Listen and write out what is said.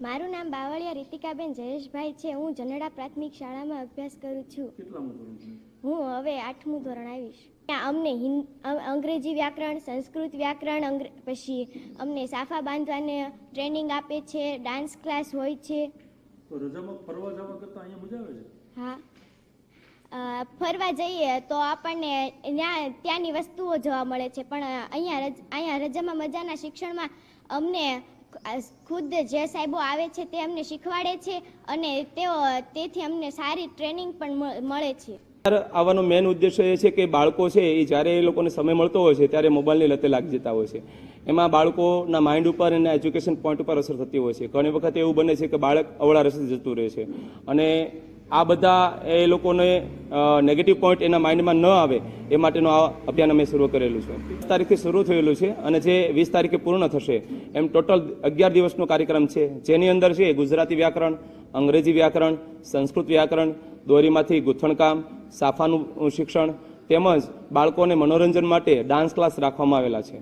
મલ્લિકાબેન જયેશભાઈ છે. હું જનડા પ્રાથમિક શાળામાં અભ્યાસ કરું છું. હું હવે આઠમું ધોરણ આવીશ. ત્યાં અમને હિન્દ અંગ્રેજી વ્યાકરણ સંસ્કૃત વ્યાકરણ પછી અમને સાફા બાંધવાને ટ્રેનિંગ આપે છે ડાન્સ ક્લાસ હોય છે. હા. ફરવા જઈએ તો આપણને ત્યાં ત્યાંની વસ્તુઓ જોવા મળે છે. પણ અહીંયા અહીંયા રજામાં મજાના શિક્ષણમાં અમને ખુદ જે સાહેબો આવે છે તે અમને શીખવાડે છે અને તેઓ, તેથી અમને સારી ટ્રેનિંગ પણ મળે છે. આવવાનો મેન ઉદ્દેશ્ય એ છે કે બાળકો છે એ જ્યારે એ લોકોને સમય મળતો હોય છે ત્યારે મોબાઈલની લતે લાગી જતા હોય છે. એમાં બાળકોના માઇન્ડ ઉપર અને એજ્યુકેશન પોઈન્ટ ઉપર અસર થતી હોય છે. ઘણી વખત એવું બને છે કે બાળક અવળા રસ્તે જતું રહે છે. અને આ બધા એ લોકોને નેગેટિવ પોઈન્ટ એના માઇન્ડમાં ન આવે, એ માટેનું આ અભિયાન અમે શરૂ કરેલું છે. વીસ તારીખથી શરૂ થયેલું છે અને જે વીસ તારીખે પૂર્ણ થશે, એમ ટોટલ અગિયાર દિવસનો કાર્યક્રમ છે. જેની અંદર છે ગુજરાતી વ્યાકરણ, અંગ્રેજી વ્યાકરણ, સંસ્કૃત વ્યાકરણ, દોરીમાંથી ગૂંથણકામ, સાફાનું શિક્ષણ, તેમજ બાળકોને મનોરંજન માટે ડાન્સ ક્લાસ રાખવામાં આવેલા છે.